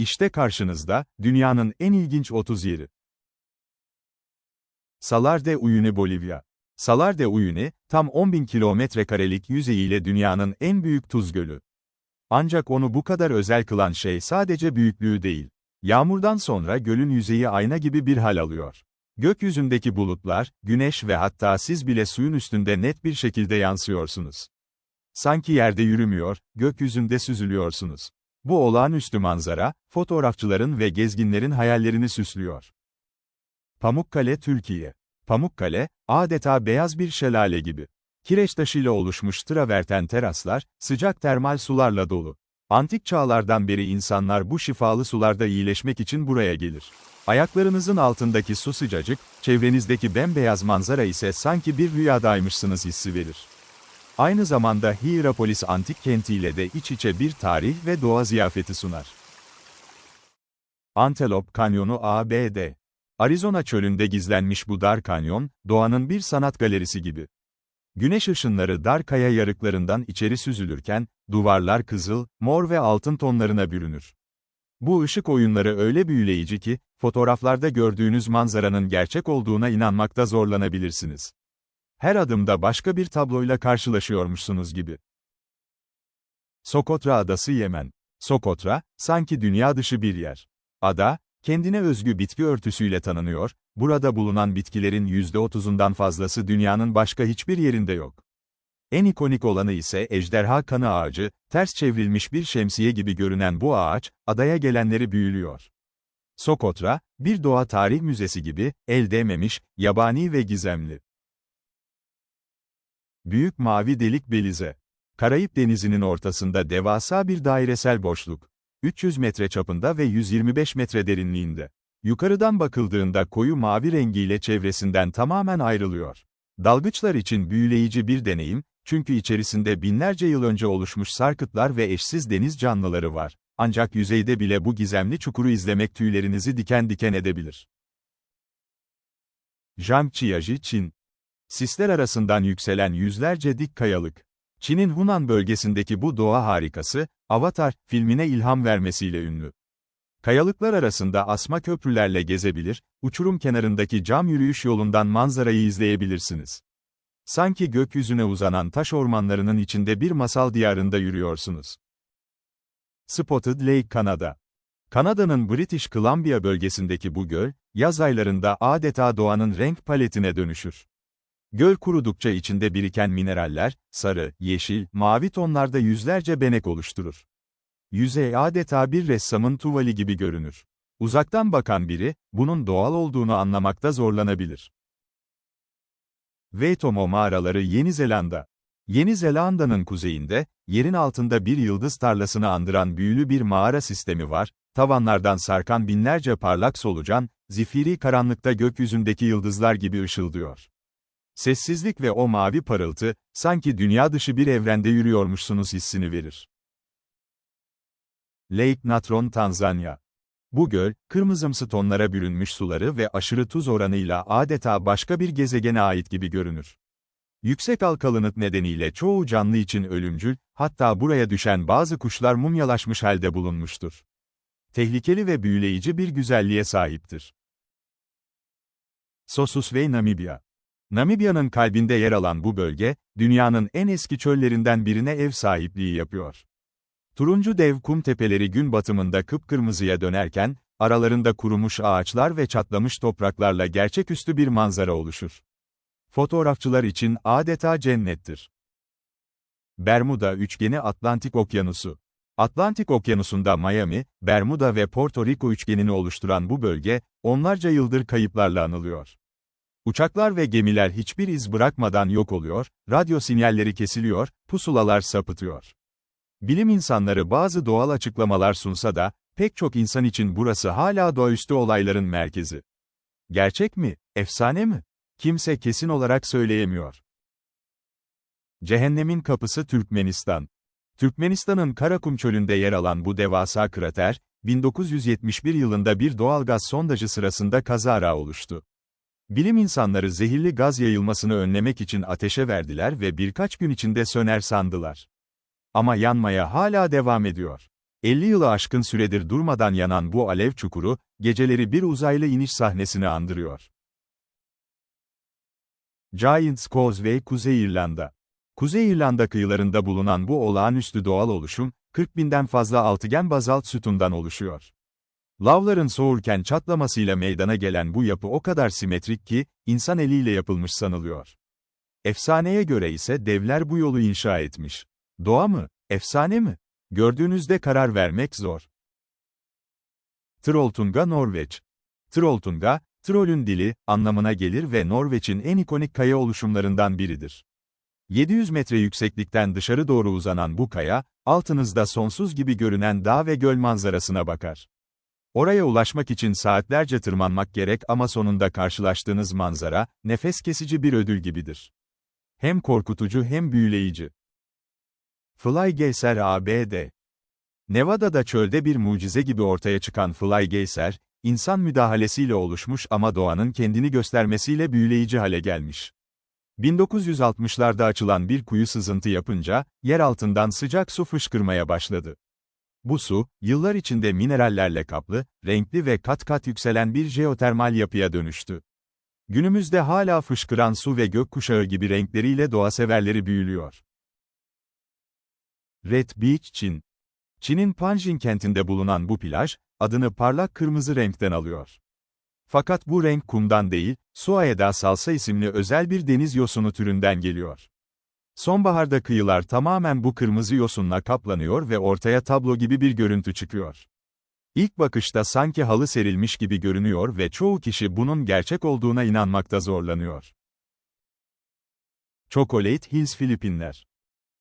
İşte karşınızda, dünyanın en ilginç 30 yeri. Salar de Uyuni Bolivya. Salar de Uyuni, tam 10.000 kilometre karelik yüzeyiyle dünyanın en büyük tuz gölü. Ancak onu bu kadar özel kılan şey sadece büyüklüğü değil. Yağmurdan sonra gölün yüzeyi ayna gibi bir hal alıyor. Gökyüzündeki bulutlar, güneş ve hatta siz bile suyun üstünde net bir şekilde yansıyorsunuz. Sanki yerde yürümüyor, gökyüzünde süzülüyorsunuz. Bu olağanüstü manzara, fotoğrafçıların ve gezginlerin hayallerini süslüyor. Pamukkale, Türkiye. Pamukkale, adeta beyaz bir şelale gibi. Kireç taşıyla oluşmuş traverten teraslar, sıcak termal sularla dolu. Antik çağlardan beri insanlar bu şifalı sularda iyileşmek için buraya gelir. Ayaklarınızın altındaki su sıcacık, çevrenizdeki bembeyaz manzara ise sanki bir rüyadaymışsınız hissi verir. Aynı zamanda Hierapolis antik kentiyle de iç içe bir tarih ve doğa ziyafeti sunar. Antelope Kanyonu ABD Arizona çölünde gizlenmiş bu dar kanyon, doğanın bir sanat galerisi gibi. Güneş ışınları dar kaya yarıklarından içeri süzülürken, duvarlar kızıl, mor ve altın tonlarına bürünür. Bu ışık oyunları öyle büyüleyici ki, fotoğraflarda gördüğünüz manzaranın gerçek olduğuna inanmakta zorlanabilirsiniz. Her adımda başka bir tabloyla karşılaşıyormuşsunuz gibi. Sokotra Adası Yemen. Sokotra, sanki dünya dışı bir yer. Ada, kendine özgü bitki örtüsüyle tanınıyor, burada bulunan bitkilerin %30'undan fazlası dünyanın başka hiçbir yerinde yok. En ikonik olanı ise ejderha kanı ağacı, ters çevrilmiş bir şemsiye gibi görünen bu ağaç, adaya gelenleri büyülüyor. Sokotra, bir doğa tarih müzesi gibi, el değmemiş, yabani ve gizemli. Büyük Mavi Delik Belize. Karayip Denizi'nin ortasında devasa bir dairesel boşluk. 300 metre çapında ve 125 metre derinliğinde. Yukarıdan bakıldığında koyu mavi rengiyle çevresinden tamamen ayrılıyor. Dalgıçlar için büyüleyici bir deneyim, çünkü içerisinde binlerce yıl önce oluşmuş sarkıtlar ve eşsiz deniz canlıları var. Ancak yüzeyde bile bu gizemli çukuru izlemek tüylerinizi diken diken edebilir. Zhangjiaji, Çin. Sisler arasından yükselen yüzlerce dik kayalık. Çin'in Hunan bölgesindeki bu doğa harikası, Avatar filmine ilham vermesiyle ünlü. Kayalıklar arasında asma köprülerle gezebilir, uçurum kenarındaki cam yürüyüş yolundan manzarayı izleyebilirsiniz. Sanki gökyüzüne uzanan taş ormanlarının içinde bir masal diyarında yürüyorsunuz. Spotted Lake Kanada Kanada'nın British Columbia bölgesindeki bu göl, yaz aylarında adeta doğanın renk paletine dönüşür. Göl kurudukça içinde biriken mineraller, sarı, yeşil, mavi tonlarda yüzlerce benek oluşturur. Yüzey adeta bir ressamın tuvali gibi görünür. Uzaktan bakan biri, bunun doğal olduğunu anlamakta zorlanabilir. Waitomo mağaraları Yeni Zelanda. Yeni Zelanda'nın kuzeyinde, yerin altında bir yıldız tarlasını andıran büyülü bir mağara sistemi var, tavanlardan sarkan binlerce parlak solucan, zifiri karanlıkta gökyüzündeki yıldızlar gibi ışıldıyor. Sessizlik ve o mavi parıltı, sanki dünya dışı bir evrende yürüyormuşsunuz hissini verir. Lake Natron Tanzanya Bu göl, kırmızımsı tonlara bürünmüş suları ve aşırı tuz oranıyla adeta başka bir gezegene ait gibi görünür. Yüksek alkalinit nedeniyle çoğu canlı için ölümcül, hatta buraya düşen bazı kuşlar mumyalaşmış halde bulunmuştur. Tehlikeli ve büyüleyici bir güzelliğe sahiptir. Sosus ve Namibya Namibya'nın kalbinde yer alan bu bölge, dünyanın en eski çöllerinden birine ev sahipliği yapıyor. Turuncu dev kum tepeleri gün batımında kıpkırmızıya dönerken, aralarında kurumuş ağaçlar ve çatlamış topraklarla gerçeküstü bir manzara oluşur. Fotoğrafçılar için adeta cennettir. Bermuda üçgeni Atlantik Okyanusu Atlantik Okyanusu'nda Miami, Bermuda ve Porto Rico üçgenini oluşturan bu bölge, onlarca yıldır kayıplarla anılıyor. Uçaklar ve gemiler hiçbir iz bırakmadan yok oluyor, radyo sinyalleri kesiliyor, pusulalar sapıtıyor. Bilim insanları bazı doğal açıklamalar sunsa da, pek çok insan için burası hala doğaüstü olayların merkezi. Gerçek mi, efsane mi? Kimse kesin olarak söyleyemiyor. Cehennemin kapısı Türkmenistan. Türkmenistan'ın Karakum çölünde yer alan bu devasa krater, 1971 yılında bir doğalgaz sondajı sırasında kazara oluştu. Bilim insanları zehirli gaz yayılmasını önlemek için ateşe verdiler ve birkaç gün içinde söner sandılar. Ama yanmaya hala devam ediyor. 50 yılı aşkın süredir durmadan yanan bu alev çukuru, geceleri bir uzaylı iniş sahnesini andırıyor. Giants Causeway, Kuzey İrlanda Kuzey İrlanda kıyılarında bulunan bu olağanüstü doğal oluşum, 40 binden fazla altıgen bazalt sütundan oluşuyor. Lavların soğurken çatlamasıyla meydana gelen bu yapı o kadar simetrik ki, insan eliyle yapılmış sanılıyor. Efsaneye göre ise devler bu yolu inşa etmiş. Doğa mı? Efsane mi? Gördüğünüzde karar vermek zor. Trolltunga Norveç Trolltunga, Trollün dili, anlamına gelir ve Norveç'in en ikonik kaya oluşumlarından biridir. 700 metre yükseklikten dışarı doğru uzanan bu kaya, altınızda sonsuz gibi görünen dağ ve göl manzarasına bakar. Oraya ulaşmak için saatlerce tırmanmak gerek ama sonunda karşılaştığınız manzara, nefes kesici bir ödül gibidir. Hem korkutucu hem büyüleyici. Fly Geyser ABD Nevada'da çölde bir mucize gibi ortaya çıkan Fly Geyser, insan müdahalesiyle oluşmuş ama doğanın kendini göstermesiyle büyüleyici hale gelmiş. 1960'larda açılan bir kuyu sızıntı yapınca, yer altından sıcak su fışkırmaya başladı. Bu su, yıllar içinde minerallerle kaplı, renkli ve kat kat yükselen bir jeotermal yapıya dönüştü. Günümüzde hala fışkıran su ve gökkuşağı gibi renkleriyle doğa severleri büyülüyor. Red Beach, Çin Çin'in Panjin kentinde bulunan bu plaj, adını parlak kırmızı renkten alıyor. Fakat bu renk kumdan değil, Suaeda salsa isimli özel bir deniz yosunu türünden geliyor. Sonbaharda kıyılar tamamen bu kırmızı yosunla kaplanıyor ve ortaya tablo gibi bir görüntü çıkıyor. İlk bakışta sanki halı serilmiş gibi görünüyor ve çoğu kişi bunun gerçek olduğuna inanmakta zorlanıyor. Chocolate Hills Filipinler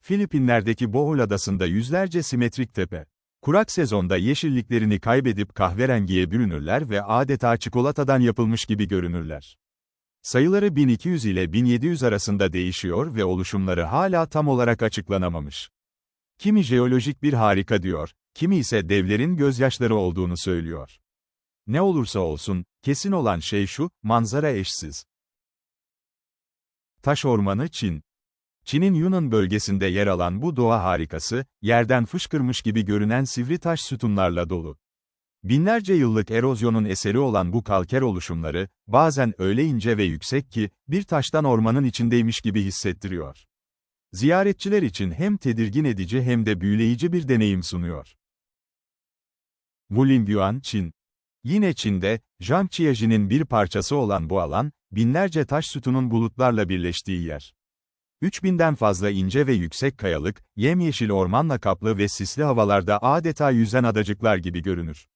Filipinler'deki Bohol Adası'nda yüzlerce simetrik tepe. Kurak sezonda yeşilliklerini kaybedip kahverengiye bürünürler ve adeta çikolatadan yapılmış gibi görünürler. Sayıları 1200 ile 1700 arasında değişiyor ve oluşumları hala tam olarak açıklanamamış. Kimi jeolojik bir harika diyor, kimi ise devlerin gözyaşları olduğunu söylüyor. Ne olursa olsun, kesin olan şey şu, manzara eşsiz. Taş Ormanı Çin Çin'in Yunnan bölgesinde yer alan bu doğa harikası, yerden fışkırmış gibi görünen sivri taş sütunlarla dolu. Binlerce yıllık erozyonun eseri olan bu kalker oluşumları, bazen öyle ince ve yüksek ki, bir taştan ormanın içindeymiş gibi hissettiriyor. Ziyaretçiler için hem tedirgin edici hem de büyüleyici bir deneyim sunuyor. Wulingyuan, Çin. Yine Çin'de, Zhangjiajin'in bir parçası olan bu alan, binlerce taş sütunun bulutlarla birleştiği yer. 3000'den fazla ince ve yüksek kayalık, yemyeşil ormanla kaplı ve sisli havalarda adeta yüzen adacıklar gibi görünür.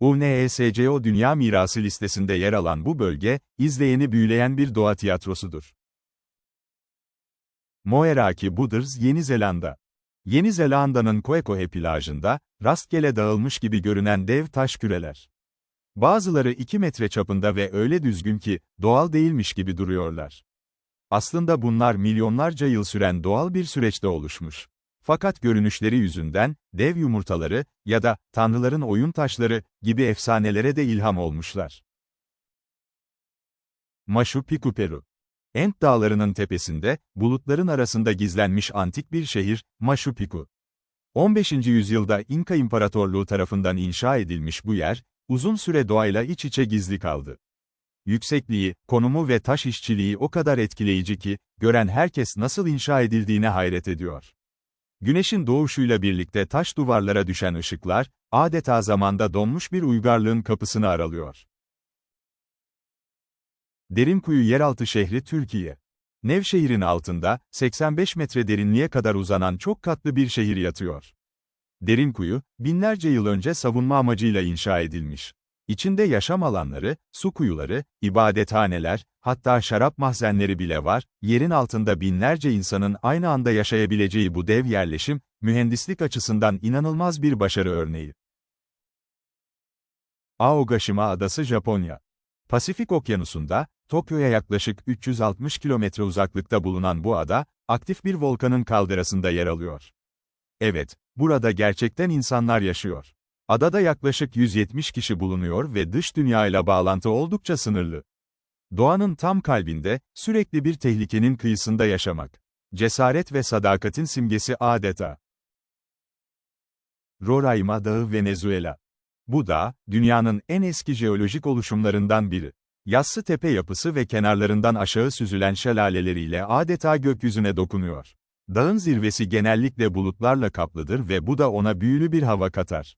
UNESCO Dünya Mirası listesinde yer alan bu bölge, izleyeni büyüleyen bir doğa tiyatrosudur. Moeraki Buders, Yeni Zelanda Yeni Zelanda'nın Koekohe plajında, rastgele dağılmış gibi görünen dev taş küreler. Bazıları 2 metre çapında ve öyle düzgün ki, doğal değilmiş gibi duruyorlar. Aslında bunlar milyonlarca yıl süren doğal bir süreçte oluşmuş. Fakat görünüşleri yüzünden, dev yumurtaları ya da tanrıların oyun taşları gibi efsanelere de ilham olmuşlar. Machu Picchu Peru Ent dağlarının tepesinde, bulutların arasında gizlenmiş antik bir şehir, Machu Picchu. 15. yüzyılda İnka İmparatorluğu tarafından inşa edilmiş bu yer, uzun süre doğayla iç içe gizli kaldı. Yüksekliği, konumu ve taş işçiliği o kadar etkileyici ki, gören herkes nasıl inşa edildiğine hayret ediyor. Güneşin doğuşuyla birlikte taş duvarlara düşen ışıklar, adeta zamanda donmuş bir uygarlığın kapısını aralıyor. Derinkuyu yeraltı şehri Türkiye. Nevşehir'in altında, 85 metre derinliğe kadar uzanan çok katlı bir şehir yatıyor. Derinkuyu, binlerce yıl önce savunma amacıyla inşa edilmiş. İçinde yaşam alanları, su kuyuları, ibadethaneler, hatta şarap mahzenleri bile var, yerin altında binlerce insanın aynı anda yaşayabileceği bu dev yerleşim, mühendislik açısından inanılmaz bir başarı örneği. Aogashima Adası Japonya Pasifik Okyanusu'nda, Tokyo'ya yaklaşık 360 kilometre uzaklıkta bulunan bu ada, aktif bir volkanın kaldırasında yer alıyor. Evet, burada gerçekten insanlar yaşıyor. Adada yaklaşık 170 kişi bulunuyor ve dış dünyayla bağlantı oldukça sınırlı. Doğanın tam kalbinde, sürekli bir tehlikenin kıyısında yaşamak. Cesaret ve sadakatin simgesi adeta. Roraima Dağı Venezuela. Bu dağ, dünyanın en eski jeolojik oluşumlarından biri. Yassı tepe yapısı ve kenarlarından aşağı süzülen şelaleleriyle adeta gökyüzüne dokunuyor. Dağın zirvesi genellikle bulutlarla kaplıdır ve bu da ona büyülü bir hava katar.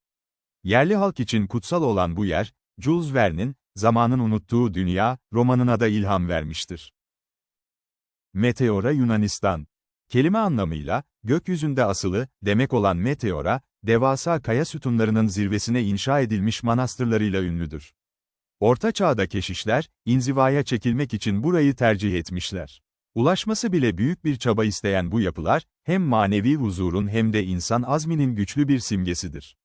Yerli halk için kutsal olan bu yer, Jules Verne'in, Zamanın Unuttuğu Dünya, romanına da ilham vermiştir. Meteora Yunanistan Kelime anlamıyla, gökyüzünde asılı, demek olan meteora, devasa kaya sütunlarının zirvesine inşa edilmiş manastırlarıyla ünlüdür. Orta çağda keşişler, inzivaya çekilmek için burayı tercih etmişler. Ulaşması bile büyük bir çaba isteyen bu yapılar, hem manevi huzurun hem de insan azminin güçlü bir simgesidir.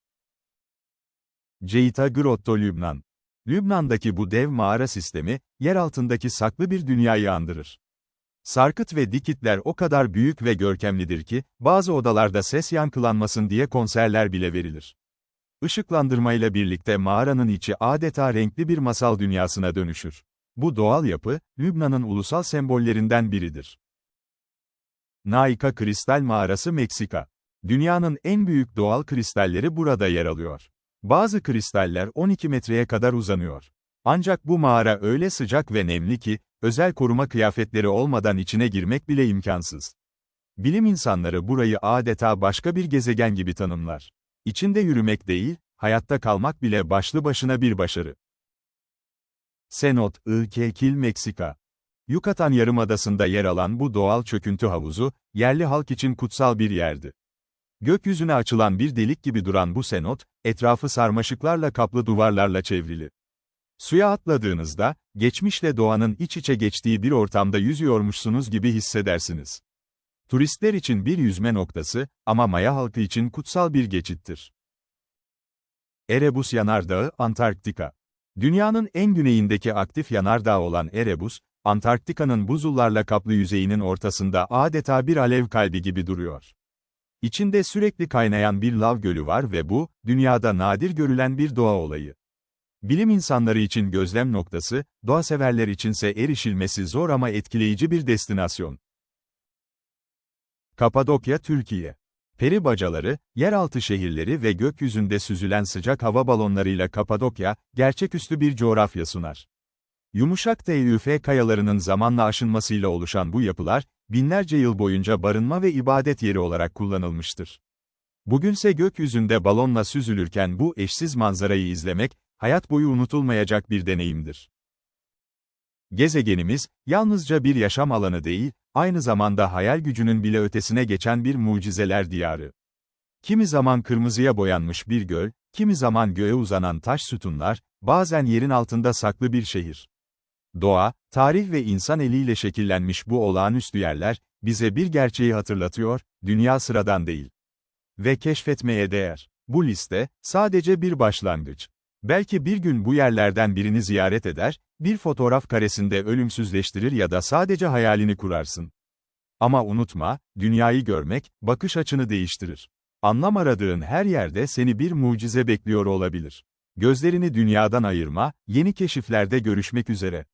Ceyta Grotto Lübnan Lübnan'daki bu dev mağara sistemi, yer altındaki saklı bir dünyayı andırır. Sarkıt ve dikitler o kadar büyük ve görkemlidir ki, bazı odalarda ses yankılanmasın diye konserler bile verilir. Işıklandırmayla birlikte mağaranın içi adeta renkli bir masal dünyasına dönüşür. Bu doğal yapı, Lübnan'ın ulusal sembollerinden biridir. Naika Kristal Mağarası Meksika. Dünyanın en büyük doğal kristalleri burada yer alıyor. Bazı kristaller 12 metreye kadar uzanıyor. Ancak bu mağara öyle sıcak ve nemli ki, özel koruma kıyafetleri olmadan içine girmek bile imkansız. Bilim insanları burayı adeta başka bir gezegen gibi tanımlar. İçinde yürümek değil, hayatta kalmak bile başlı başına bir başarı. Senot, I.K. Meksika. Yucatan Yarımadası'nda yer alan bu doğal çöküntü havuzu, yerli halk için kutsal bir yerdi. Gökyüzüne açılan bir delik gibi duran bu senot, etrafı sarmaşıklarla kaplı duvarlarla çevrili. Suya atladığınızda, geçmişle doğanın iç içe geçtiği bir ortamda yüzüyormuşsunuz gibi hissedersiniz. Turistler için bir yüzme noktası, ama Maya halkı için kutsal bir geçittir. Erebus Yanardağı, Antarktika. Dünyanın en güneyindeki aktif yanardağ olan Erebus, Antarktika'nın buzullarla kaplı yüzeyinin ortasında adeta bir alev kalbi gibi duruyor. İçinde sürekli kaynayan bir lav gölü var ve bu, dünyada nadir görülen bir doğa olayı. Bilim insanları için gözlem noktası, doğa severler içinse erişilmesi zor ama etkileyici bir destinasyon. Kapadokya, Türkiye. Peri bacaları, yeraltı şehirleri ve gökyüzünde süzülen sıcak hava balonlarıyla Kapadokya, gerçeküstü bir coğrafya sunar. Yumuşak TÜF kayalarının zamanla aşınmasıyla oluşan bu yapılar, binlerce yıl boyunca barınma ve ibadet yeri olarak kullanılmıştır. Bugünse gökyüzünde balonla süzülürken bu eşsiz manzarayı izlemek, hayat boyu unutulmayacak bir deneyimdir. Gezegenimiz, yalnızca bir yaşam alanı değil, aynı zamanda hayal gücünün bile ötesine geçen bir mucizeler diyarı. Kimi zaman kırmızıya boyanmış bir göl, kimi zaman göğe uzanan taş sütunlar, bazen yerin altında saklı bir şehir. Doğa, tarih ve insan eliyle şekillenmiş bu olağanüstü yerler, bize bir gerçeği hatırlatıyor, dünya sıradan değil. Ve keşfetmeye değer. Bu liste, sadece bir başlangıç. Belki bir gün bu yerlerden birini ziyaret eder, bir fotoğraf karesinde ölümsüzleştirir ya da sadece hayalini kurarsın. Ama unutma, dünyayı görmek, bakış açını değiştirir. Anlam aradığın her yerde seni bir mucize bekliyor olabilir. Gözlerini dünyadan ayırma, yeni keşiflerde görüşmek üzere.